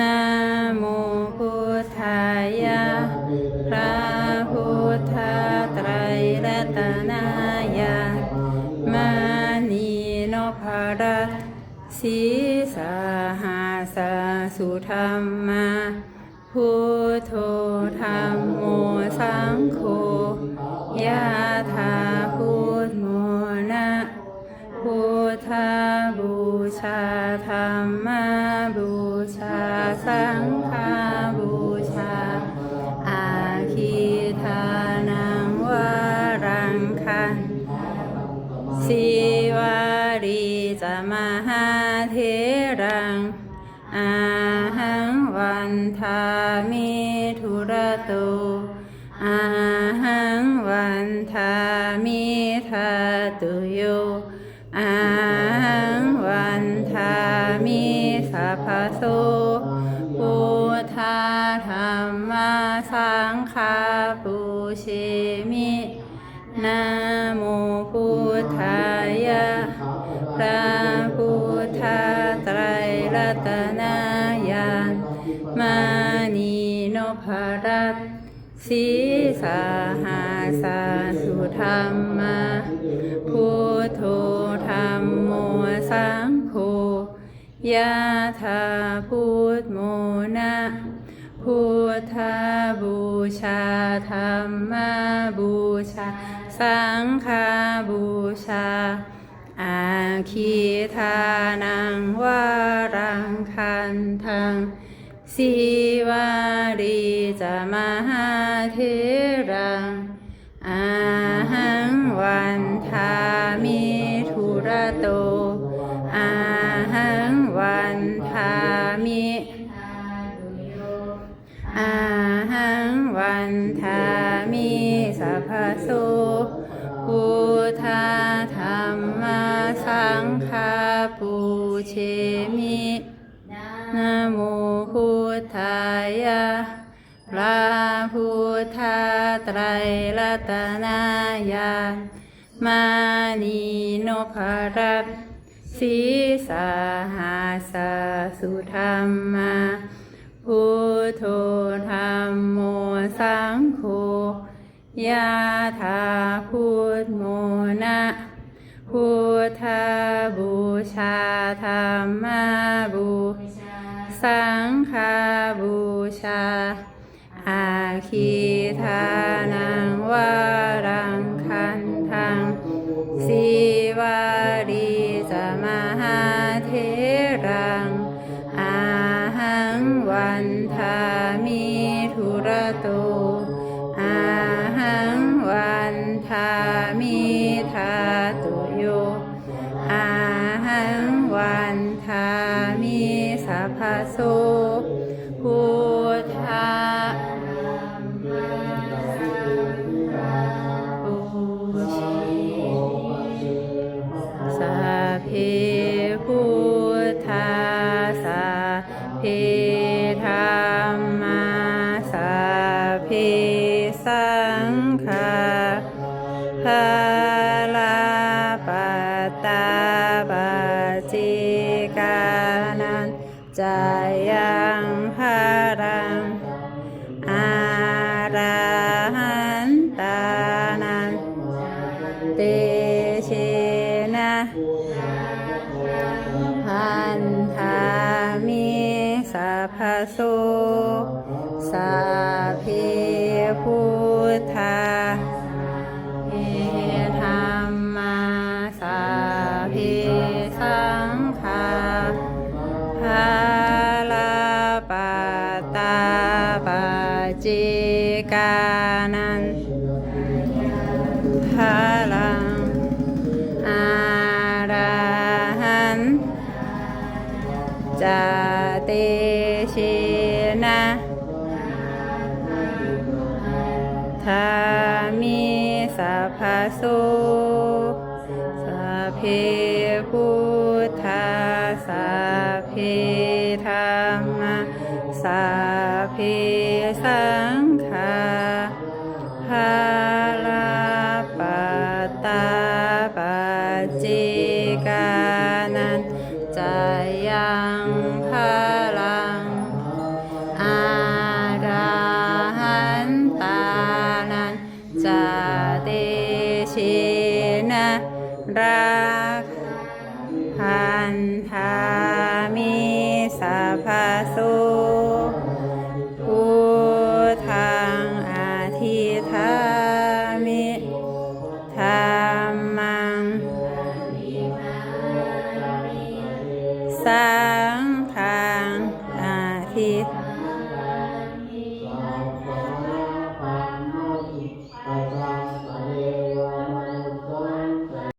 นะโมพุทธายะพระพุทธไตรรัตนายามานีนภรัตสีสาหาสาสุธรรมาพุทโธธรรมโมสังโฆ เทรัง อาหังวันทามิทุระโต อาหังวันทามิทาตุโย อาหังวันทามิสัพพโสพุทธาธรรมสังฆาปุเชมินะโมพุทธายะพระ พุทธไตรรัตนายานมานีโนภรัตสีสาหาสาสุธรรมาพุทโธธรรมโมสังโฆยะถาพุทโมนะพุทธบูชาธรรมบูชา สังฆบูชา อาคีทานังวารังคันทังสีวารีจะมหาเทรังอาหังวันทามิทุระโตอาหังวันทามิ เชมินะโมพุทธายะพระพุทธไตรรัตนายามานีโนภรัตสีสาหาสาสุธรรมาพุทโธธรรมโมสังโฆยะถาพุทโมนะ พุทธบูชาธรรมบูชา สังฆบูชา อาคีทานังวารังคันทังสีวารีจะมหาเทรัง งวันทามิสัพพโสพุทธาสัพเพพุทธาสัพเพธรรมาสัพเพสังฆา กานันจายังภารังอาราหันตานันเตเชนะพันธามิสัพพโสสัพเพพุทธา ตาปจิกานันภาลังอาราหันจเตเชนะธามิสัพพโสสัพเพพุทธาสัพเพาเพสังคาฮาลาปตาปาจิกานันจะยังพลังอาราหันตานันจะเดชินะราค